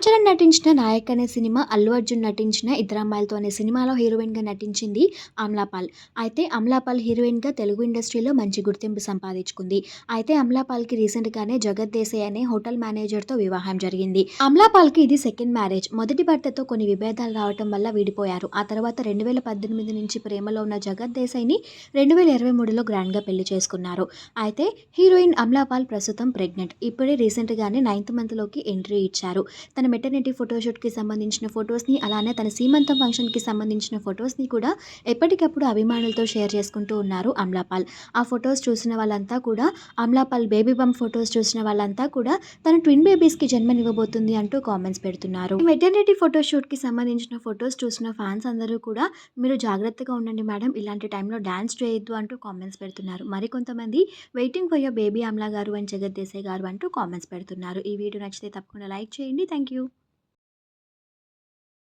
రామ్ చరణ్ నటించిన నాయక్ అనే సినిమా అల్లు అర్జున్ నటించిన ఇద్దరు అమ్మాయిలతో అనే సినిమాలో హీరోయిన్గా నటించింది అమ్లాపాల్ అయితే అమ్లాపాల్ హీరోయిన్గా తెలుగు ఇండస్ట్రీలో మంచి గుర్తింపు సంపాదించుకుంది. అయితే అమ్లాపాల్కి రీసెంట్గానే జగత్ దేశాయ్ అనే హోటల్ మేనేజర్తో వివాహం జరిగింది. అమ్లాపాల్కి ఇది సెకండ్ మ్యారేజ్. మొదటి భర్తతో కొన్ని విభేదాలు రావటం వల్ల విడిపోయారు. ఆ తర్వాత రెండు వేల పద్దెనిమిది నుంచి ప్రేమలో ఉన్న జగత్ దేశాయ్ని రెండు వేల ఇరవై మూడులో గ్రాండ్గా పెళ్ళి చేసుకున్నారు. అయితే హీరోయిన్ అమ్లాపాల్ ప్రస్తుతం ప్రెగ్నెంట్. ఇప్పుడే రీసెంట్గానే నైన్త్ మంత్లోకి ఎంట్రీ ఇచ్చారు. తన మెటర్నిటీ ఫోటోషూట్కి సంబంధించిన ఫొటోస్ని అలానే తన సీమంతం ఫంక్షన్కి సంబంధించిన ఫొటోస్ని కూడా ఎప్పటికప్పుడు అభిమానులతో షేర్ చేసుకుంటూ ఉన్నారు అమ్లాపాల్. ఆ ఫొటోస్ చూసిన వాళ్ళంతా కూడా అమ్లాపాల్ బేబీ బంప్ ఫొటోస్ చూసిన వాళ్ళంతా కూడా తన ట్విన్ బేబీస్కి జన్మనివ్వబోతుంది అంటూ కామెంట్స్ పెడుతున్నారు. మెటర్నిటీ ఫోటోషూట్కి సంబంధించిన ఫొటోస్ చూసిన ఫ్యాన్స్ అందరూ కూడా మీరు జాగ్రత్తగా ఉండండి మేడం ఇలాంటి టైంలో డ్యాన్స్ చేయొద్దు అంటూ కామెంట్స్ పెడుతున్నారు. మరికొంతమంది waiting for your baby Amla గారు అండ్ జగత్ దేశాయ్ గారు అంటూ కామెంట్స్ పెడుతున్నారు. ఈ వీడియో నచ్చితే తప్పకుండా లైక్ చేయండి. Thank you